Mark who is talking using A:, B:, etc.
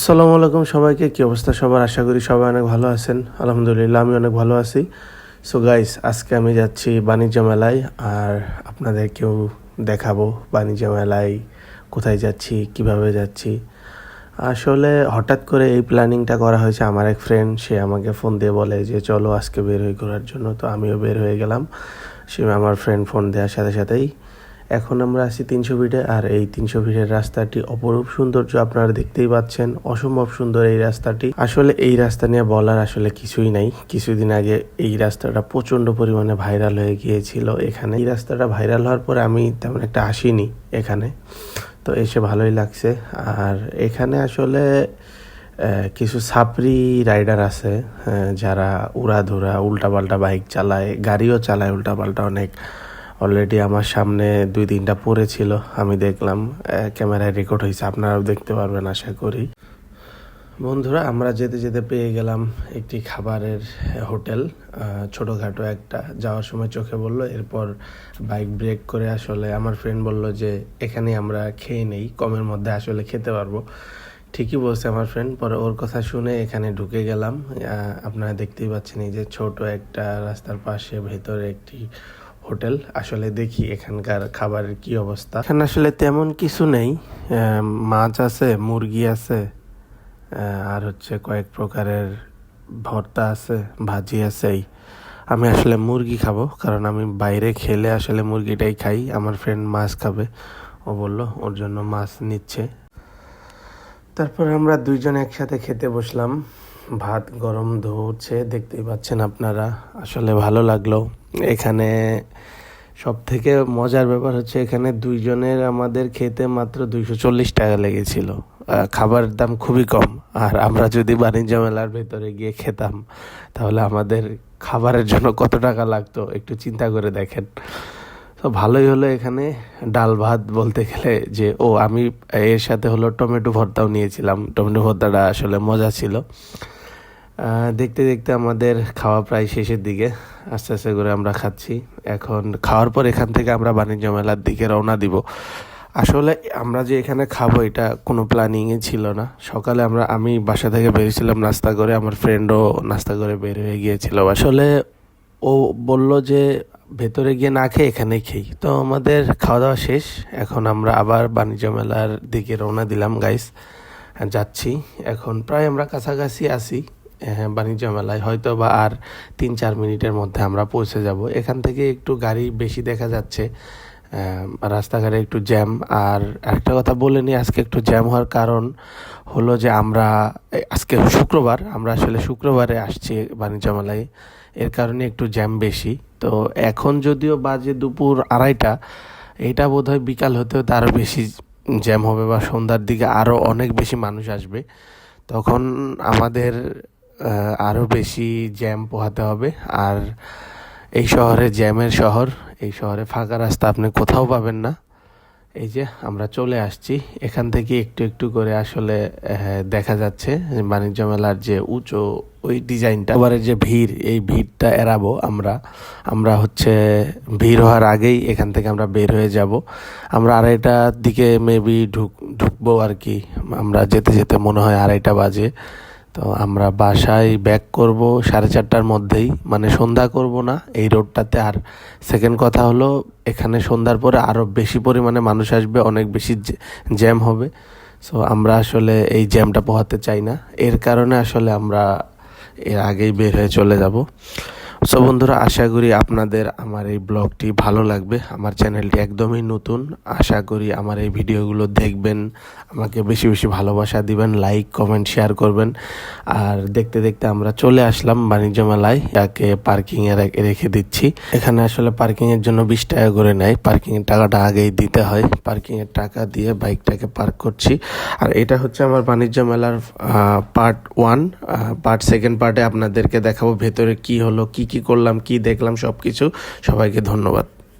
A: আসসালামু আলাইকুম সবাইকে, কি অবস্থা সবার? আশা করি সবাই অনেক ভালো আছেন। আলহামদুলিল্লাহ, আমি অনেক ভালো আছি। সো গাইস আজকে আমি যাচ্ছি বাণিজ্য মেলায় আর আপনাদেরকেও দেখাবো বাণিজ্য মেলায় কোথায় যাচ্ছি, কীভাবে যাচ্ছি। আসলে হঠাৎ করে এই প্ল্যানিংটা করা হয়েছে আমার এক ফ্রেন্ড সে আমাকে ফোন দিয়ে বলে যে, চলো আজকে বের হয়ে ঘোরার জন্য। তো আমিও বের হয়ে গেলাম। সে আমার ফ্রেন্ড ফোন দেওয়ার সাথে সাথেই এখন আমরা আছি তিনশো ফিটে, আর এই তিনশো ফিটের রাস্তাটি অপরূপ সৌন্দর্য আপনারা দেখতেই পাচ্ছেন, অসম্ভব সুন্দর এই রাস্তাটি। আসলে এই রাস্তা নিয়ে বলার আসলে কিছুই নাই। কিছুদিন আগে এই রাস্তাটা প্রচণ্ড পরিমাণে ভাইরাল হয়ে গিয়েছিল এখানে। এই রাস্তাটা ভাইরাল হওয়ার পরে আমি তেমন একটা আসিনি এখানে। তো এসে ভালোই লাগছে। আর এখানে আসলে কিছু সাপরি রাইডার আছে যারা উড়াধুরা, উল্টাপাল্টা বাইক চালায়, গাড়িও চালায় উল্টাপাল্টা অনেক। অলরেডি আমার সামনে দুই তিনটা পড়েছিল আমি দেখলাম ক্যামেরায় রেকর্ড হয়েছে আপনারাও দেখতে পারবেন, আশা করি। বন্ধুরা, আমরা যেতে যেতে পেয়ে গেলাম একটি খাবারের হোটেল। ছোটোখাটো একটা। যাওয়ার সময় চোখে বলল, এরপর বাইক ব্রেক করে আসলে আমার ফ্রেন্ড বলল যে এখানে আমরা খেয়ে নেই, কমের মধ্যে আসলে খেতে পারব। ঠিকই বলছে আমার ফ্রেন্ড পরে ওর কথা শুনে এখানে ঢুকে গেলাম। আপনারা দেখতেই পাচ্ছেন এই যে ছোট একটা রাস্তার পাশে ভেতরে একটি হোটেল। আসলে দেখি এখানকার খাবারের কি অবস্থা। এখানে আসলে তেমন কিছু নেই। মাছ আছে, মুরগি আছে আর হচ্ছে কয়েক প্রকারের ভর্তা আছে, ভাজি আছে। এই আমি আসলে মুরগি খাব, কারণ আমি বাইরে খেলে আসলে মুরগিটাই খাই। আমার ফ্রেন্ড মাছ খাবে। ও বলল, ওর জন্য মাছ নিচ্ছে। তারপর আমরা দুইজন একসাথে খেতে বসলাম। ভাত গরম ধরছে, দেখতেই পাচ্ছেন আপনারা। আসলে ভালো লাগল। এখানে সব থেকে মজার ব্যাপার হচ্ছে এখানে দুইজনের আমাদের খেতে মাত্র দুইশো চল্লিশ টাকা লেগেছিল। খাবার দাম খুবই কম। আর আমরা যদি বাণিজ্য মেলার ভেতরে গিয়ে খেতাম, তাহলে আমাদের খাবারের জন্য কত টাকা লাগতো? একটু চিন্তা করে দেখেন। তো ভালোই হলো এখানে ডাল ভাত বলতে গেলে যে, ও, আমি এর সাথে হলো টমেটো ভর্তাও নিয়েছিলাম। টমেটো ভর্তাটা আসলে মজা ছিল। দেখতে দেখতে আমাদের খাওয়া প্রায় শেষের দিকে। আস্তে আস্তে করে আমরা খাচ্ছি। এখন খাওয়ার পর এখান থেকে আমরা বাণিজ্য মেলার দিকে রওনা দিব। আসলে আমরা যে এখানে খাব, এটা কোনো প্ল্যানিংয়ে ছিল না। সকালে আমরা, আমি বাসা থেকে বেরিয়েছিলাম নাস্তা করে, আমার ফ্রেন্ডও নাস্তা করে বের হয়ে গিয়েছিল। আসলে ও বলল যে, ভেতরে গিয়ে না খেয়ে এখানে খেই। তো আমাদের খাওয়া দাওয়া শেষ। এখন আমরা আবার বাণিজ্য মেলার দিকে রওনা দিলাম গাইস যাচ্ছি। এখন প্রায় আমরা কাছাকাছি আসি বাণিজ্য মেলায়। হয়তো বা আর তিন চার মিনিটের মধ্যে আমরা পৌঁছে যাব। এখান থেকে একটু গাড়ি বেশি দেখা যাচ্ছে। রাস্তাঘাটে একটু জ্যাম। আর একটা কথা বলে নিই, আজকে একটু জ্যাম হওয়ার কারণ হলো যে আমরা আজকে শুক্রবার, আমরা আসলে শুক্রবারে আসছি বাণিজ্য মেলায়। এর কারণে একটু জ্যাম বেশি। তো এখন যদিও বাজে দুপুর আড়াইটা এটা বোধহয় বিকাল হতে হতে আরও বেশি জ্যাম হবে বা সন্ধ্যার দিকে আরও অনেক বেশি মানুষ আসবে। তখন আমাদের আরও বেশি জ্যাম পোহাতে হবে। আর এই শহরে জ্যামের শহর, এই শহরে ফাঁকা রাস্তা আপনি কোথাও পাবেন না। এই যে আমরা চলে আসছি। এখান থেকে একটু একটু করে আসলে দেখা যাচ্ছে বাণিজ্য মেলার যে উঁচু ওই ডিজাইনটা। এবারের যে ভিড়, এই ভিড়টা এড়াবো আমরা। আমরা হচ্ছে ভিড় হওয়ার আগেই এখান থেকে আমরা বের হয়ে যাব। আমরা আড়াইটার দিকে মেবি ঢুক, ঢুকবো আর কি। আমরা যেতে যেতে মনে হয় আড়াইটা বাজে। তো আমরা বাসায় ব্যাক করব সাড়ে চারটার মধ্যেই। মানে সন্ধ্যা করব না, এই রোডটাতে আর সেকেন্ড কথা হলো, এখানে সন্ধ্যার পরে আরও বেশি পরিমাণে মানুষ আসবে, অনেক বেশি জ্যাম হবে। সো আমরা আসলে এই জ্যামটা পোহাতে চাই না। এর কারণে আসলে আমরা এর আগেই বের হয়ে চলে যাব। সো বন্ধুরা, আশা করি আপনাদের আমার এই ব্লগটি ভালো লাগবে। আমার চ্যানেলটি একদমই নতুন। আশা করি আমার এই ভিডিওগুলো দেখবেন, আমাকে বেশি বেশি ভালোবাসা দিবেন লাইক কমেন্ট শেয়ার করবেন। আর দেখতে দেখতে আমরা চলে আসলাম বাণিজ্য মেলায় যাকে পার্কিংয়ে রেখে দিচ্ছি। এখানে আসলে পার্কিংয়ের জন্য বিশ টাকা করে নেয়। পার্কিংয়ের টাকাটা আগেই দিতে হয়। পার্কিংয়ের টাকা দিয়ে বাইকটাকে পার্ক করছি। আর এটা হচ্ছে আমার বাণিজ্য মেলার পার্ট ওয়ান পার্ট সেকেন্ড পার্টে আপনাদেরকে দেখাবো ভেতরে কি হলো, কি কি করলাম কি দেখলাম সব কিছু সবাইকে ধন্যবাদ।